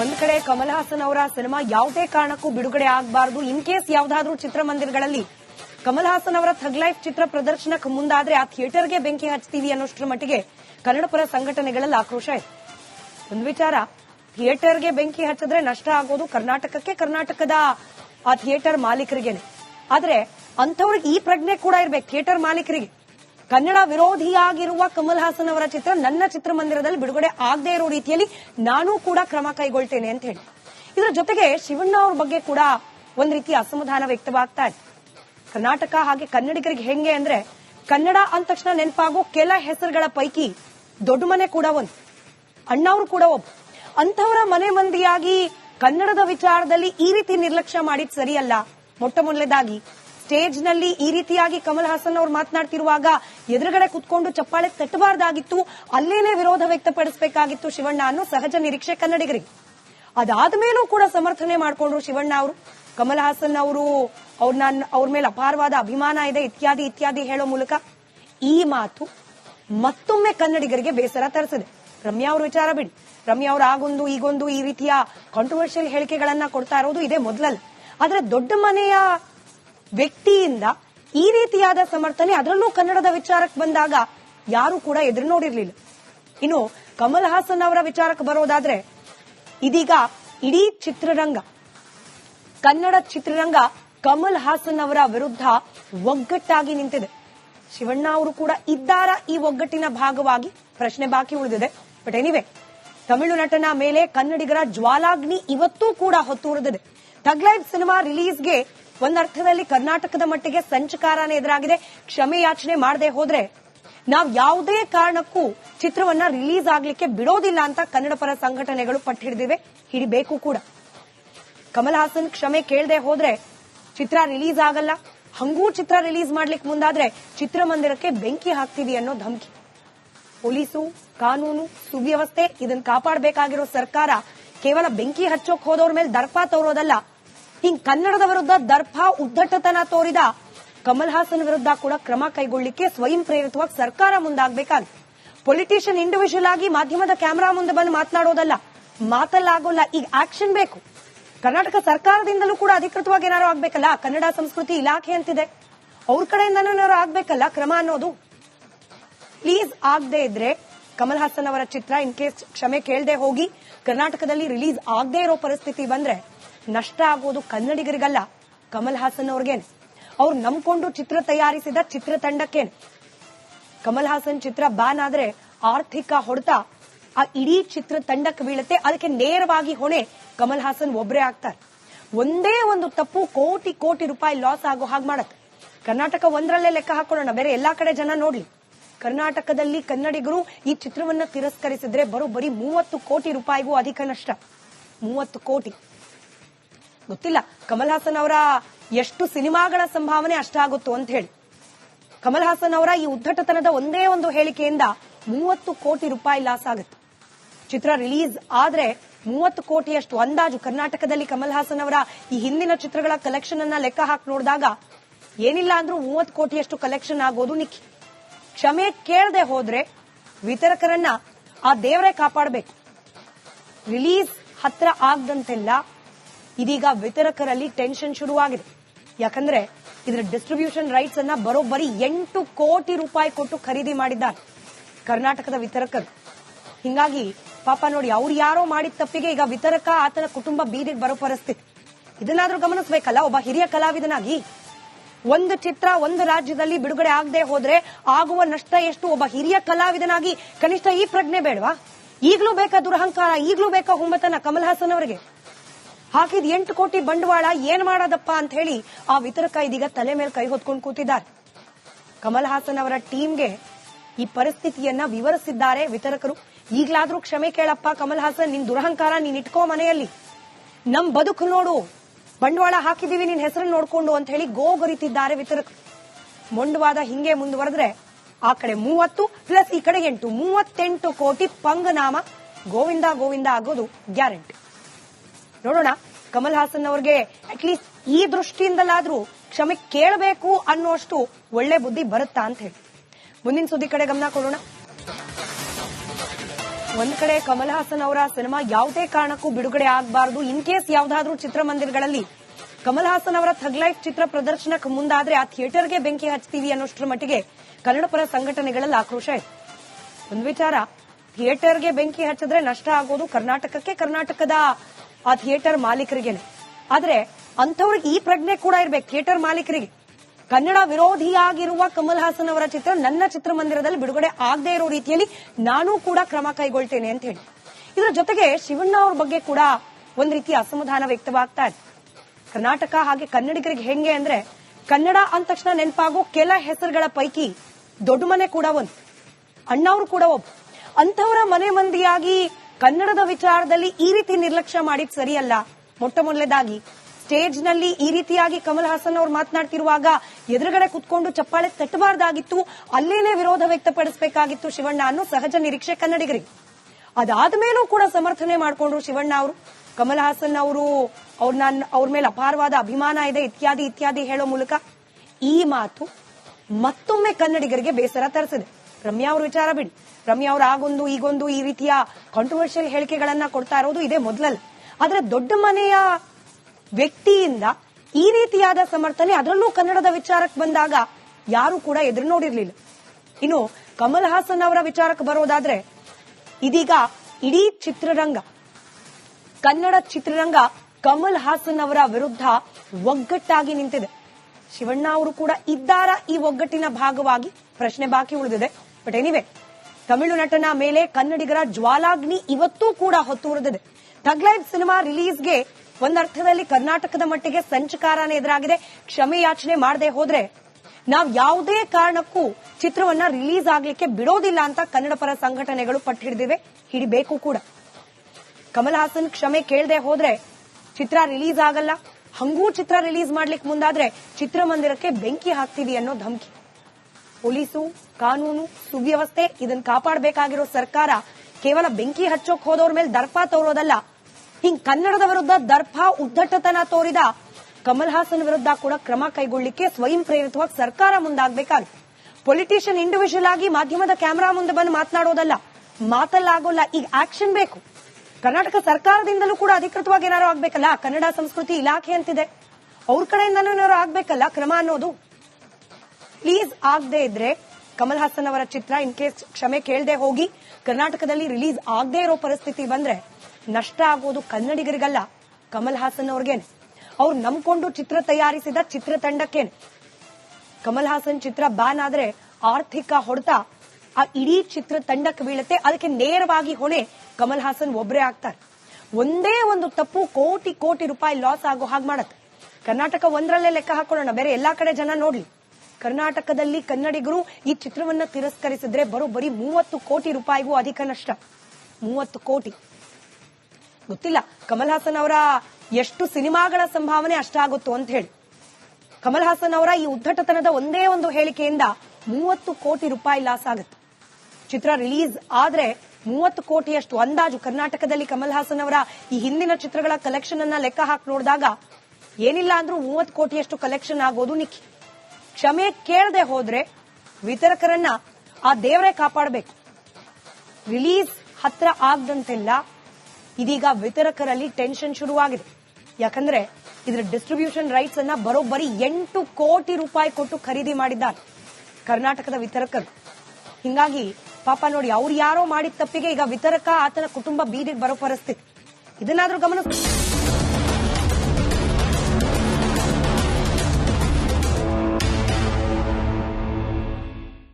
ಒಂದ್ ಕಡೆ ಕಮಲ್ ಹಾಸನ್ ಅವರ ಸಿನಿಮಾ ಯಾವುದೇ ಕಾರಣಕ್ಕೂ ಬಿಡುಗಡೆ ಆಗಬಾರದು. ಇನ್ ಕೇಸ್ ಯಾವ್ದಾದ್ರೂ ಚಿತ್ರಮಂದಿರಗಳಲ್ಲಿ ಕಮಲ್ ಹಾಸನ್ ಅವರ ಥಗ್ ಲೈಫ್ ಚಿತ್ರ ಪ್ರದರ್ಶನಕ್ಕೆ ಮುಂದಾದ್ರೆ ಆ ಥಿಯೇಟರ್ಗೆ ಬೆಂಕಿ ಹಚ್ತೀವಿ ಅನ್ನೋಷ್ಟರ ಮಟ್ಟಿಗೆ ಕನ್ನಡಪರ ಸಂಘಟನೆಗಳಲ್ಲಿ ಆಕ್ರೋಶ ಇದೆ. ಒಂದು ವಿಚಾರ, ಥಿಯೇಟರ್ಗೆ ಬೆಂಕಿ ಹಚ್ಚಿದ್ರೆ ನಷ್ಟ ಆಗೋದು ಕರ್ನಾಟಕಕ್ಕೆ ಕರ್ನಾಟಕದ ಆ ಥಿಯೇಟರ್ ಮಾಲೀಕರಿಗೇನೆ. ಆದ್ರೆ ಅಂಥವ್ರಿಗೆ ಈ ಪ್ರಜ್ಞೆ ಕೂಡ ಇರ್ಬೇಕು ಥಿಯೇಟರ್ ಮಾಲೀಕರಿಗೆ. ಕನ್ನಡ ವಿರೋಧಿಯಾಗಿರುವ ಕಮಲ್ ಹಾಸನ್ ಅವರ ಚಿತ್ರ ನನ್ನ ಚಿತ್ರಮಂದಿರದಲ್ಲಿ ಬಿಡುಗಡೆ ಆಗದೇ ಇರೋ ರೀತಿಯಲ್ಲಿ ನಾನು ಕೂಡ ಕ್ರಮ ಕೈಗೊಳ್ತೇನೆ ಅಂತ ಹೇಳಿ. ಇದರ ಜೊತೆಗೆ ಶಿವಣ್ಣ ಅವ್ರ ಬಗ್ಗೆ ಕೂಡ ಒಂದ್ ರೀತಿ ಅಸಮಾಧಾನ ವ್ಯಕ್ತವಾಗ್ತಾ ಇದೆ. ಕರ್ನಾಟಕ ಹಾಗೆ ಕನ್ನಡಿಗರಿಗೆ ಹೆಂಗೆ ಅಂದ್ರೆ ಕನ್ನಡ ಅಂದ ತಕ್ಷಣ ನೆನಪಾಗೋ ಕೆಲ ಹೆಸರುಗಳ ಪೈಕಿ ದೊಡ್ಡ ಮನೆ ಕೂಡ ಒಂದು ಅಣ್ಣವ್ರು ಕೂಡ ಒಬ್ಬ. ಅಂಥವರ ಮನೆ ಮಂದಿಯಾಗಿ ಕನ್ನಡದ ವಿಚಾರದಲ್ಲಿ ಈ ರೀತಿ ನಿರ್ಲಕ್ಷ್ಯ ಮಾಡಿದ್ ಸರಿಯಲ್ಲ. ಮೊಟ್ಟ ಮೊದಲನೇದಾಗಿ ಸ್ಟೇಜ್ನಲ್ಲಿ ಈ ರೀತಿಯಾಗಿ ಕಮಲ್ ಹಾಸನ್ ಅವರು ಮಾತನಾಡ್ತಿರುವಾಗ ಎದುರುಗಡೆ ಕುತ್ಕೊಂಡು ಚಪ್ಪಾಳೆ ತಟ್ಟಬಾರ್ದಾಗಿತ್ತು, ಅಲ್ಲೇನೆ ವಿರೋಧ ವ್ಯಕ್ತಪಡಿಸಬೇಕಾಗಿತ್ತು ಶಿವಣ್ಣ ಅನ್ನೋ ಸಹಜ ನಿರೀಕ್ಷೆ ಕನ್ನಡಿಗರಿಗೆ. ಅದಾದ ಮೇಲೂ ಕೂಡ ಸಮರ್ಥನೆ ಮಾಡಿಕೊಂಡ್ರು ಶಿವಣ್ಣ ಅವರು. ಕಮಲ್ ಹಾಸನ್ ಅವರು ಅವ್ರ ನನ್ನ ಅವ್ರ ಮೇಲೆ ಅಪಾರವಾದ ಅಭಿಮಾನ ಇದೆ, ಇತ್ಯಾದಿ ಇತ್ಯಾದಿ ಹೇಳೋ ಮೂಲಕ ಈ ಮಾತು ಮತ್ತೊಮ್ಮೆ ಕನ್ನಡಿಗರಿಗೆ ಬೇಸರ ತರಿಸಿದೆ. ರಮ್ಯಾ ಅವ್ರ ವಿಚಾರ ಬಿಡಿ. ರಮ್ಯಾ ಅವರು ಆಗೊಂದು, ಈಗೊಂದು ಈ ರೀತಿಯ ಕಾಂಟ್ರವರ್ಷಿಯಲ್ ಹೇಳಿಕೆಗಳನ್ನ ಕೊಡ್ತಾ ಇರೋದು ಇದೇ ಮೊದಲಲ್ಲ. ಆದ್ರೆ ದೊಡ್ಡ ಮನೆಯ ವ್ಯಕ್ತಿಯಿಂದ ಈ ರೀತಿಯಾದ ಸಮರ್ಥನೆ ಅದರಲ್ಲೂ ಕನ್ನಡದ ವಿಚಾರಕ್ಕೆ ಬಂದಾಗ ಯಾರು ಕೂಡ ಎದುರು ನೋಡಿರ್ಲಿಲ್ಲ ಇನ್ನು ಕಮಲ್ ಹಾಸನ್ ಅವರ ವಿಚಾರಕ್ಕೆ ಬರೋದಾದ್ರೆ, ಇದೀಗ ಇಡೀ ಚಿತ್ರರಂಗ, ಕನ್ನಡ ಚಿತ್ರರಂಗ ಕಮಲ್ ಹಾಸನ್ ಅವರ ವಿರುದ್ಧ ಒಗ್ಗಟ್ಟಾಗಿ ನಿಂತಿದೆ. ಶಿವಣ್ಣ ಅವರು ಕೂಡ ಇದ್ದಾರ ಈ ಒಗ್ಗಟ್ಟಿನ ಭಾಗವಾಗಿ, ಪ್ರಶ್ನೆ ಬಾಕಿ ಉಳಿದಿದೆ. ಬಟ್ ಎನಿವೆ ತಮಿಳು ನಟನ ಮೇಲೆ ಕನ್ನಡಿಗರ ಜ್ವಾಲಾಗ್ನಿ ಇವತ್ತೂ ಕೂಡ ಹೊತ್ತುರಿದಿದೆ ಥಗ್ಲೈಫ್ ಸಿನಿಮಾ ರಿಲೀಸ್ಗೆ ಒಂದರ್ಥದಲ್ಲಿ ಕರ್ನಾಟಕದ ಮಟ್ಟಿಗೆ ಸಂಚಕಾರನೇ ಎದುರಾಗಿದೆ. ಕ್ಷಮೆ ಯಾಚನೆ ಮಾಡದೆ ಹೋದ್ರೆ ನಾವು ಯಾವುದೇ ಕಾರಣಕ್ಕೂ ಚಿತ್ರವನ್ನ ರಿಲೀಸ್ ಆಗ್ಲಿಕ್ಕೆ ಬಿಡೋದಿಲ್ಲ ಅಂತ ಕನ್ನಡ ಪರ ಸಂಘಟನೆಗಳು ಪಟ್ಟು ಹಿಡಿದಿವೆ. ಹಿಡಿಬೇಕು ಕೂಡ. ಕಮಲ್ ಹಾಸನ್ ಕ್ಷಮೆ ಕೇಳದೆ ಹೋದ್ರೆ ಚಿತ್ರ ರಿಲೀಸ್ ಆಗಲ್ಲ. ಹಂಗೂ ಚಿತ್ರ ರಿಲೀಸ್ ಮಾಡ್ಲಿಕ್ಕೆ ಮುಂದಾದ್ರೆ ಚಿತ್ರಮಂದಿರಕ್ಕೆ ಬೆಂಕಿ ಹಾಕ್ತೀವಿ ಅನ್ನೋ ಧಮಕಿ. ಪೊಲೀಸು, ಕಾನೂನು, ಸುವ್ಯವಸ್ಥೆ ಇದನ್ನು ಕಾಪಾಡಬೇಕಾಗಿರೋ ಸರ್ಕಾರ ಕೇವಲ ಬೆಂಕಿ ಹಚ್ಚೋಕ್ ಹೋದವ್ರ ಮೇಲೆ ದರ್ಪ ತೋರೋದಲ್ಲ. ಹಿಂಗ್ ಕನ್ನಡದ ವಿರುದ್ಧ ದರ್ಪ ಉದ್ದಟತನ ತೋರಿದ ಕಮಲ್ ಹಾಸನ್ ವಿರುದ್ಧ ಕೂಡ ಕ್ರಮ ಕೈಗೊಳ್ಳಿಕ್ಕೆ ಸ್ವಯಂ ಪ್ರೇರಿತವಾಗಿ ಸರ್ಕಾರ ಮುಂದಾಗಬೇಕಾಗಿ ಪೊಲಿಟಿಷಿಯನ್ ಇಂಡಿವಿಜುವಲ್ ಆಗಿ ಮಾಧ್ಯಮದ ಕ್ಯಾಮೆರಾ ಮುಂದೆ ಬಂದು ಮಾತನಾಡೋದಲ್ಲ, ಮಾತಲ್ಲಾಗೋಲ್ಲ, ಈಗ ಆಕ್ಷನ್ ಬೇಕು. ಕರ್ನಾಟಕ ಸರ್ಕಾರದಿಂದಲೂ ಕೂಡ ಅಧಿಕೃತವಾಗಿ ಏನಾರು ಆಗ್ಬೇಕಲ್ಲ? ಕನ್ನಡ ಸಂಸ್ಕೃತಿ ಇಲಾಖೆ ಅಂತಿದೆ. ಅವ್ರ ಕಡೆಯಿಂದನೂ ಆಗ್ಬೇಕಲ್ಲ ಕ್ರಮ ಅನ್ನೋದು? ಪ್ಲೀಸ್ ಆಗದೆ ಇದ್ರೆ ಕಮಲ್ ಹಾಸನ್ ಅವರ ಚಿತ್ರ ಇನ್ ಕೇಸ್ ಕ್ಷಮೆ ಕೇಳದೆ ಹೋಗಿ, ಕರ್ನಾಟಕದಲ್ಲಿ ರಿಲೀಸ್ ಆಗದೆ ಇರೋ ಪರಿಸ್ಥಿತಿ ಬಂದ್ರೆ ನಷ್ಟ ಆಗೋದು ಕನ್ನಡಿಗರಿಗಲ್ಲ. ಕಮಲ್ ಹಾಸನ್ ಅವ್ರಿಗೇನೆ? ಅವ್ರು ನಂಬಿಕೊಂಡು ಚಿತ್ರ ತಯಾರಿಸಿದ ಚಿತ್ರ ತಂಡಕ್ಕೇನು? ಕಮಲ್ ಹಾಸನ್ ಚಿತ್ರ ಬ್ಯಾನ್ ಆದ್ರೆ ಆರ್ಥಿಕ ಹೊಡೆತ ಆ ಇಡೀ ಚಿತ್ರ ತಂಡಕ್ಕೆ ಬೀಳುತ್ತೆ. ಅದಕ್ಕೆ ನೇರವಾಗಿ ಹೊಣೆ ಕಮಲ್ ಹಾಸನ್ ಒಬ್ಬರೇ ಆಗ್ತಾರೆ. ಒಂದೇ ಒಂದು ತಪ್ಪು ಕೋಟಿ ಕೋಟಿ ರೂಪಾಯಿ ಲಾಸ್ ಆಗೋ ಹಾಗೆ ಮಾಡತ್ತೆ ಕರ್ನಾಟಕ ಒಂದರಲ್ಲೇ ಲೆಕ್ಕ ಹಾಕೊಳ್ಳೋಣ. ಬೇರೆ ಎಲ್ಲಾ ಕಡೆ ಜನ ನೋಡ್ಲಿ. ಕರ್ನಾಟಕದಲ್ಲಿ ಕನ್ನಡಿಗರು ಈ ಚಿತ್ರವನ್ನ ತಿರಸ್ಕರಿಸಿದ್ರೆ ಬರೋಬ್ಬರಿ ಮೂವತ್ತು ಕೋಟಿ ರೂಪಾಯಿಗೂ ಅಧಿಕ ನಷ್ಟ. ಮೂವತ್ತು ಕೋಟಿ. ಗೊತ್ತಿಲ್ಲ. ಕಮಲ್ ಹಾಸನ್ ಅವರ ಎಷ್ಟು ಸಿನಿಮಾಗಳ ಸಂಭಾವನೆ ಅಷ್ಟಾಗುತ್ತೋ ಅಂತ ಹೇಳಿ. ಕಮಲ್ ಹಾಸನ್ ಅವರ ಈ ಉದ್ದಟತನದ ಒಂದೇ ಒಂದು ಹೇಳಿಕೆಯಿಂದ ಮೂವತ್ತು ಕೋಟಿ ರೂಪಾಯಿ ಲಾಸ್ ಆಗುತ್ತೆ. ಚಿತ್ರ ರಿಲೀಸ್ ಆದ್ರೆ ಮೂವತ್ತು ಕೋಟಿಯಷ್ಟು ಅಂದಾಜು ಕರ್ನಾಟಕದಲ್ಲಿ ಕಮಲ್ ಹಾಸನ್ ಅವರ ಈ ಹಿಂದಿನ ಚಿತ್ರಗಳ ಕಲೆಕ್ಷನ್ ಅನ್ನ ಲೆಕ್ಕ ಹಾಕಿ ನೋಡಿದಾಗ ಏನಿಲ್ಲ ಅಂದ್ರೂ ಮೂವತ್ತು ಕೋಟಿಯಷ್ಟು ಕಲೆಕ್ಷನ್ ಆಗೋದು ನಿಖಿ ಕ್ಷಮೆ ಕೇಳದೆ ಹೋದ್ರೆ ವಿತರಕರನ್ನ ಆ ದೇವರೇ ಕಾಪಾಡಬೇಕು. ರಿಲೀಸ್ ಹತ್ರ ಆಗದಂತೆಲ್ಲ ಇದೀಗ ವಿತರಕರಲ್ಲಿ ಟೆನ್ಷನ್ ಶುರುವಾಗಿದೆ. ಯಾಕಂದ್ರೆ ಇದರ ಡಿಸ್ಟ್ರಿಬ್ಯೂಷನ್ ರೈಟ್ಸ್ ಅನ್ನ ಬರೋಬ್ಬರಿ ಎಂಟು ಕೋಟಿ ರೂಪಾಯಿ ಕೊಟ್ಟು ಖರೀದಿ ಮಾಡಿದ್ದಾರೆ ಕರ್ನಾಟಕದ ವಿತರಕರು. ಹಿಂಗಾಗಿ ಪಾಪ ನೋಡಿ, ಅವ್ರು ಯಾರೋ ಮಾಡಿದ ತಪ್ಪಿಗೆ ಈಗ ವಿತರಕ ಆತನ ಕುಟುಂಬ ಬೀದಿಗೆ ಬರೋ ಪರಿಸ್ಥಿತಿ. ಇದನ್ನಾದ್ರೂ ಗಮನಿಸಬೇಕಲ್ಲ, ಒಬ್ಬ ಹಿರಿಯ ಕಲಾವಿದನಾಗಿ. ಒಂದು ಚಿತ್ರ ಒಂದು ರಾಜ್ಯದಲ್ಲಿ ಬಿಡುಗಡೆ ಆಗದೆ ಹೋದ್ರೆ ಆಗುವ ನಷ್ಟ ಎಷ್ಟು? ಒಬ್ಬ ಹಿರಿಯ ಕಲಾವಿದನಾಗಿ ಕನಿಷ್ಠ ಈ ಪ್ರಜ್ಞೆ ಬೇಡವಾ? ಈಗಲೂ ಬೇಕಾ ದುರಹಂಕಾರ? ಈಗಲೂ ಬೇಕಾ ಹುಮ್ಮತನ ಕಮಲ್ ಹಾಸನ್ ಅವರಿಗೆ? ಹಾಕಿದ ಎಂಟು ಕೋಟಿ ಬಂಡವಾಳ ಏನ್ ಮಾಡೋದಪ್ಪ ಅಂತ ಹೇಳಿ ಆ ವಿತರಕ ಇದೀಗ ತಲೆ ಮೇಲೆ ಕೈ ಹೊತ್ಕೊಂಡು ಕೂತಿದ್ದಾರೆ. ಕಮಲ್ ಹಾಸನ್ ಅವರ ಟೀಮ್ಗೆ ಈ ಪರಿಸ್ಥಿತಿಯನ್ನ ವಿವರಿಸಿದ್ದಾರೆ ವಿತರಕರು. ಈಗ್ಲಾದ್ರೂ ಕ್ಷಮೆ ಕೇಳಪ್ಪ ಕಮಲ್ ಹಾಸನ್, ನಿನ್ ದುರಹಂಕಾರ ನೀನ್ ಇಟ್ಕೋ ಮನೆಯಲ್ಲಿ. ನಮ್ ಬದುಕು ನೋಡು, ಬಂಡವಾಳ ಹಾಕಿದೀವಿ, ನಿನ್ ಹೆಸರನ್ನು ನೋಡ್ಕೊಂಡು ಅಂತ ಹೇಳಿ ಗೋಗರಿತಿದ್ದಾರೆ ವಿತರಕರು. ಮೊಂಡವಾದ ಹಿಂಗೆ ಮುಂದುವರೆದ್ರೆ ಆ ಕಡೆ ಮೂವತ್ತು ಪ್ಲಸ್ ಈ ಕಡೆ ಎಂಟು, ಮೂವತ್ತೆಂಟು ಕೋಟಿ ಪಂಗನಾಮ ಗೋವಿಂದ ಗೋವಿಂದ ಆಗೋದು ಗ್ಯಾರಂಟಿ. ನೋಡೋಣ. ಕಮಲ್ ಹಾಸನ್ ಅವ್ರಿಗೆ ಅಟ್ಲೀಸ್ಟ್ ಈ ದೃಷ್ಟಿಯಿಂದಲಾದ್ರೂ ಕ್ಷಮೆ ಕೇಳಬೇಕು ಅನ್ನೋಷ್ಟು ಒಳ್ಳೆ ಬುದ್ಧಿ ಬರುತ್ತಾ ಅಂತ ಹೇಳಿ. ಮುಂದಿನ ಸುದ್ದಿ ಕಡೆ ಗಮನ ಕೊಡೋಣ. ಒಂದ್ ಕಡೆ ಕಮಲ್ ಹಾಸನ್ ಅವರ ಸಿನಿಮಾ ಯಾವುದೇ ಕಾರಣಕ್ಕೂ ಬಿಡುಗಡೆ ಆಗಬಾರದು. ಇನ್ ಕೇಸ್ ಯಾವ್ದಾದ್ರೂ ಚಿತ್ರಮಂದಿರಗಳಲ್ಲಿ ಕಮಲ್ ಹಾಸನ್ ಅವರ ಥಗ್ ಲೈಫ್ ಚಿತ್ರ ಪ್ರದರ್ಶನಕ್ಕೆ ಮುಂದಾದ್ರೆ ಆ ಥಿಯೇಟರ್ಗೆ ಬೆಂಕಿ ಹಚ್ತೀವಿ ಅನ್ನೋಷ್ಟರ ಮಟ್ಟಿಗೆ ಕನ್ನಡ ಪರ ಸಂಘಟನೆಗಳಲ್ಲಿ ಆಕ್ರೋಶ ಇದೆ. ಒಂದ್ ವಿಚಾರ, ಥಿಯೇಟರ್ಗೆ ಬೆಂಕಿ ಹಚ್ಚಿದ್ರೆ ನಷ್ಟ ಆಗೋದು ಕರ್ನಾಟಕಕ್ಕೆ ಕರ್ನಾಟಕದ ಆ ಥಿಯೇಟರ್ ಮಾಲೀಕರಿಗೇನೆ. ಆದ್ರೆ ಅಂಥವ್ರಿಗೆ ಈ ಪ್ರಜ್ಞೆ ಕೂಡ ಇರ್ಬೇಕು, ಥಿಯೇಟರ್ ಮಾಲೀಕರಿಗೆ. ಕನ್ನಡ ವಿರೋಧಿಯಾಗಿರುವ ಕಮಲ್ ಹಾಸನ್ ಅವರ ಚಿತ್ರ ನನ್ನ ಚಿತ್ರಮಂದಿರದಲ್ಲಿ ಬಿಡುಗಡೆ ಆಗದೆ ಇರೋ ರೀತಿಯಲ್ಲಿ ನಾನು ಕೂಡ ಕ್ರಮ ಕೈಗೊಳ್ತೇನೆ ಅಂತ ಹೇಳಿ. ಇದರ ಜೊತೆಗೆ ಶಿವಣ್ಣ ಅವ್ರ ಬಗ್ಗೆ ಕೂಡ ಒಂದ್ ರೀತಿ ಅಸಮಾಧಾನ ವ್ಯಕ್ತವಾಗ್ತಾ ಇದೆ. ಕರ್ನಾಟಕ ಹಾಗೆ ಕನ್ನಡಿಗರಿಗೆ ಹೆಂಗೆ ಅಂದ್ರೆ ಕನ್ನಡ ಅಂದ ತಕ್ಷಣ ನೆನಪಾಗೋ ಕೆಲ ಹೆಸರುಗಳ ಪೈಕಿ ದೊಡ್ಡ ಮನೆ ಕೂಡ ಒಂದು. ಅಣ್ಣವ್ರು ಕೂಡ ಒಬ್ಬ ಅಂಥವರ ಮನೆ ಮಂದಿಯಾಗಿ ಕನ್ನಡದ ವಿಚಾರದಲ್ಲಿ ಈ ರೀತಿ ನಿರ್ಲಕ್ಷ್ಯ ಮಾಡಿದ್ ಸರಿಯಲ್ಲ. ಮೊಟ್ಟ ಮೊದಲನೇದಾಗಿ ಸ್ಟೇಜ್ನಲ್ಲಿ ಈ ರೀತಿಯಾಗಿ ಕಮಲ್ ಹಾಸನ್ ಅವರು ಮಾತನಾಡ್ತಿರುವಾಗ ಎದುರುಗಡೆ ಕುತ್ಕೊಂಡು ಚಪ್ಪಾಳೆ ತಟ್ಟಬಾರ್ದಾಗಿತ್ತು, ಅಲ್ಲೇನೆ ವಿರೋಧ ವ್ಯಕ್ತಪಡಿಸಬೇಕಾಗಿತ್ತು ಶಿವಣ್ಣ ಅನ್ನೋ ಸಹಜ ನಿರೀಕ್ಷೆ ಕನ್ನಡಿಗರಿಗೆ. ಅದಾದ ಮೇಲೂ ಕೂಡ ಸಮರ್ಥನೆ ಮಾಡಿಕೊಂಡ್ರು ಶಿವಣ್ಣ ಅವರು. ಕಮಲ್ ಹಾಸನ್ ಅವರು ಅವ್ರ ನನ್ನ ಅವ್ರ ಮೇಲೆ ಅಪಾರವಾದ ಅಭಿಮಾನ ಇದೆ, ಇತ್ಯಾದಿ ಇತ್ಯಾದಿ ಹೇಳೋ ಮೂಲಕ ಈ ಮಾತು ಮತ್ತೊಮ್ಮೆ ಕನ್ನಡಿಗರಿಗೆ ಬೇಸರ ತರಿಸಿದೆ. ರಮ್ಯಾ ಅವ್ರ ವಿಚಾರ ಬಿಡಿ. ರಮ್ಯಾ ಅವ್ರ ಆಗೊಂದು, ಈಗೊಂದು, ಈ ರೀತಿಯ ಕಾಂಟ್ರವರ್ಷಿಯಲ್ ಹೇಳಿಕೆಗಳನ್ನ ಕೊಡ್ತಾ ಇರೋದು ಇದೇ ಮೊದಲಲ್ಲ. ಆದ್ರೆ ದೊಡ್ಡ ಮನೆಯ ವ್ಯಕ್ತಿಯಿಂದ ಈ ರೀತಿಯಾದ ಸಮರ್ಥನೆ ಅದರಲ್ಲೂ ಕನ್ನಡದ ವಿಚಾರಕ್ಕೆ ಬಂದಾಗ ಯಾರು ಕೂಡ ಎದುರು ನೋಡಿರ್ಲಿಲ್ಲ ಇನ್ನು ಕಮಲ್ ಹಾಸನ್ ಅವರ ವಿಚಾರಕ್ಕೆ ಬರೋದಾದ್ರೆ, ಇದೀಗ ಇಡೀ ಚಿತ್ರರಂಗ, ಕನ್ನಡ ಚಿತ್ರರಂಗ ಕಮಲ್ ಹಾಸನ್ ಅವರ ವಿರುದ್ಧ ಒಗ್ಗಟ್ಟಾಗಿ ನಿಂತಿದೆ. ಶಿವಣ್ಣ ಅವರು ಕೂಡ ಇದ್ದಾರ ಈ ಒಗ್ಗಟ್ಟಿನ ಭಾಗವಾಗಿ ಪ್ರಶ್ನೆ ಬಾಕಿ ಉಳಿದಿದೆ. ಬಟ್ ಎನಿವೆ ತಮಿಳು ನಟನ ಮೇಲೆ ಕನ್ನಡಿಗರ ಜ್ವಾಲಾಗ್ನಿ ಇವತ್ತೂ ಕೂಡ ಹೊತ್ತು ಉರಿದಿದೆ. ಥಗ್ ಲೈಫ್ ಸಿನಿಮಾ ರಿಲೀಸ್ಗೆ ಒಂದರ್ಥದಲ್ಲಿ ಕರ್ನಾಟಕದ ಮಟ್ಟಿಗೆ ಸಂಚಕಾರನೇ ಎದುರಾಗಿದೆ. ಕ್ಷಮೆ ಯಾಚನೆ ಮಾಡದೆ ಹೋದ್ರೆ ನಾವು ಯಾವುದೇ ಕಾರಣಕ್ಕೂ ಚಿತ್ರವನ್ನ ರಿಲೀಸ್ ಆಗ್ಲಿಕ್ಕೆ ಬಿಡೋದಿಲ್ಲ ಅಂತ ಕನ್ನಡ ಪರ ಸಂಘಟನೆಗಳು ಪಟ್ಟು ಹಿಡಿದಿವೆ. ಹಿಡಿಬೇಕು ಕೂಡ. ಕಮಲ್ ಹಾಸನ್ ಕ್ಷಮೆ ಕೇಳದೆ ಹೋದ್ರೆ ಚಿತ್ರ ರಿಲೀಸ್ ಆಗಲ್ಲ. ಹಂಗೂ ಚಿತ್ರ ರಿಲೀಸ್ ಮಾಡ್ಲಿಕ್ಕೆ ಮುಂದಾದ್ರೆ ಚಿತ್ರಮಂದಿರಕ್ಕೆ ಬೆಂಕಿ ಹಾಕ್ತೀವಿ ಅನ್ನೋ ಧಮಕಿ. ಪೊಲೀಸು, ಕಾನೂನು, ಸುವ್ಯವಸ್ಥೆ ಇದನ್ನ ಕಾಪಾಡಬೇಕಾಗಿರೋ ಸರ್ಕಾರ ಕೇವಲ ಬೆಂಕಿ ಹಚ್ಚೋಕ್ ಹೋದವ್ರ ಮೇಲೆ ದರ್ಪ ತೋರೋದಲ್ಲ. ಹಿಂಗ್ ಕನ್ನಡದ ವಿರುದ್ಧ ದರ್ಪ, ಉದ್ದಟತನ ತೋರಿದ ಕಮಲ್ ಹಾಸನ್ ವಿರುದ್ಧ ಕೂಡ ಕ್ರಮ ಕೈಗೊಳ್ಳಿಕ್ಕೆ ಸ್ವಯಂ ಪ್ರೇರಿತವಾಗಿ ಸರ್ಕಾರ ಮುಂದಾಗಬೇಕಾಗಿ. ಪೊಲಿಟಿಷಿಯನ್ ಇಂಡಿವಿಜುವಲ್ ಆಗಿ ಮಾಧ್ಯಮದ ಕ್ಯಾಮೆರಾ ಮುಂದೆ ಬಂದು ಮಾತನಾಡೋದಲ್ಲ. ಮಾತಲ್ಲಾಗೋಲ್ಲ, ಈಗ ಆಕ್ಷನ್ ಬೇಕು. ಕರ್ನಾಟಕ ಸರ್ಕಾರದಿಂದಲೂ ಕೂಡ ಅಧಿಕೃತವಾಗಿ ಏನಾರು ಆಗ್ಬೇಕಲ್ಲ? ಕನ್ನಡ ಸಂಸ್ಕೃತಿ ಇಲಾಖೆ ಅಂತಿದೆ. ಅವ್ರ ಕಡೆಯಿಂದಲೂ ಏನಾರು ಆಗ್ಬೇಕಲ್ಲ ಕ್ರಮ ಅನ್ನೋದು? ಪ್ಲೀಸ್ ಆಗದೆ ಇದ್ರೆ ಕಮಲ್ ಹಾಸನ್ ಅವರ ಚಿತ್ರ ಇನ್ ಕೇಸ್ ಕ್ಷಮೆ ಕೇಳದೆ ಹೋಗಿ. ಕರ್ನಾಟಕದಲ್ಲಿ ರಿಲೀಸ್ ಆಗದೆ ಇರೋ ಪರಿಸ್ಥಿತಿ ಬಂದ್ರೆ ನಷ್ಟ ಆಗೋದು ಕನ್ನಡಿಗರಿಗಲ್ಲ. ಕಮಲ್ ಹಾಸನ್ ಅವ್ರಿಗೇನೆ. ಅವ್ರು ನಂಬಿಕೊಂಡು ಚಿತ್ರ ತಯಾರಿಸಿದ ಚಿತ್ರ ಚಿತ್ರತಂಡಕ್ಕೇನೆ ಕಮಲ್ ಹಾಸನ್ ಚಿತ್ರ ಬ್ಯಾನ್ ಆದ್ರೆ ಆರ್ಥಿಕ ಹೊಡೆತ ಆ ಇಡೀ ಚಿತ್ರ ತಂಡಕ್ಕೆ ಬೀಳುತ್ತೆ. ಅದಕ್ಕೆ ನೇರವಾಗಿ ಹೊಣೆ ಕಮಲ್ ಹಾಸನ್ ಒಬ್ಬರೇ ಆಗ್ತಾರೆ. ಒಂದೇ ಒಂದು ತಪ್ಪು ಕೋಟಿ ಕೋಟಿ ರೂಪಾಯಿ ಲಾಸ್ ಆಗೋ ಹಾಗೆ ಮಾಡತ್ತೆ. ಕರ್ನಾಟಕ ಒಂದರಲ್ಲೇ ಲೆಕ್ಕ ಹಾಕೊಳ್ಳೋಣ. ಬೇರೆ ಎಲ್ಲಾ ಕಡೆ ಜನ ನೋಡ್ಲಿ. ಕರ್ನಾಟಕದಲ್ಲಿ ಕನ್ನಡಿಗರು ಈ ಚಿತ್ರವನ್ನ ತಿರಸ್ಕರಿಸಿದ್ರೆ ಬರೋಬ್ಬರಿ ಮೂವತ್ತು ಕೋಟಿ ರೂಪಾಯಿಗೂ ಅಧಿಕ ನಷ್ಟ. ಮೂವತ್ತು ಕೋಟಿ. ಗೊತ್ತಿಲ್ಲ. ಕಮಲ್ ಹಾಸನ್ ಅವರ ಎಷ್ಟು ಸಿನಿಮಾಗಳ ಸಂಭಾವನೆ ಅಷ್ಟಾಗುತ್ತೋ ಅಂತ ಹೇಳಿ. ಕಮಲ್ ಹಾಸನ್ ಅವರ ಈ ಉದ್ದಟತನದ ಒಂದೇ ಒಂದು ಹೇಳಿಕೆಯಿಂದ ಮೂವತ್ತು ಕೋಟಿ ರೂಪಾಯಿ ಲಾಸ್ ಆಗುತ್ತೆ. ಚಿತ್ರ ರಿಲೀಸ್ ಆದ್ರೆ ಮೂವತ್ತು ಕೋಟಿಯಷ್ಟು ಅಂದಾಜು ಕರ್ನಾಟಕದಲ್ಲಿ ಕಮಲ್ ಹಾಸನ್ ಅವರ ಈ ಹಿಂದಿನ ಚಿತ್ರಗಳ ಕಲೆಕ್ಷನ್ ಅನ್ನ ಲೆಕ್ಕ ಹಾಕಿ ನೋಡಿದಾಗ ಏನಿಲ್ಲ ಅಂದ್ರೂ ಮೂವತ್ತು ಕೋಟಿಯಷ್ಟು ಕಲೆಕ್ಷನ್ ಆಗೋದು ನಿಖಿ ಕ್ಷಮೆ ಕೇಳದೆ ಹೋದ್ರೆ ವಿತರಕರನ್ನ ಆ ದೇವರೇ ಕಾಪಾಡಬೇಕು. ರಿಲೀಸ್ ಹತ್ರ ಆಗದಂತೆಲ್ಲ ಇದೀಗ ವಿತರಕರಲ್ಲಿ ಟೆನ್ಷನ್ ಶುರುವಾಗಿದೆ. ಯಾಕಂದ್ರೆ ಇದರ ಡಿಸ್ಟ್ರಿಬ್ಯೂಷನ್ ರೈಟ್ಸ್ ಅನ್ನ ಬರೋಬ್ಬರಿ ಎಂಟು ಕೋಟಿ ರೂಪಾಯಿ ಕೊಟ್ಟು ಖರೀದಿ ಮಾಡಿದ್ದಾರೆ ಕರ್ನಾಟಕದ ವಿತರಕರು. ಹಿಂಗಾಗಿ ಪಾಪ ನೋಡಿ, ಅವ್ರು ಯಾರೋ ಮಾಡಿದ ತಪ್ಪಿಗೆ ಈಗ ವಿತರಕ ಆತನ ಕುಟುಂಬ ಬೀದಿಗೆ ಬರೋ ಪರಿಸ್ಥಿತಿ. ಇದನ್ನಾದ್ರೂ ಗಮನಿಸ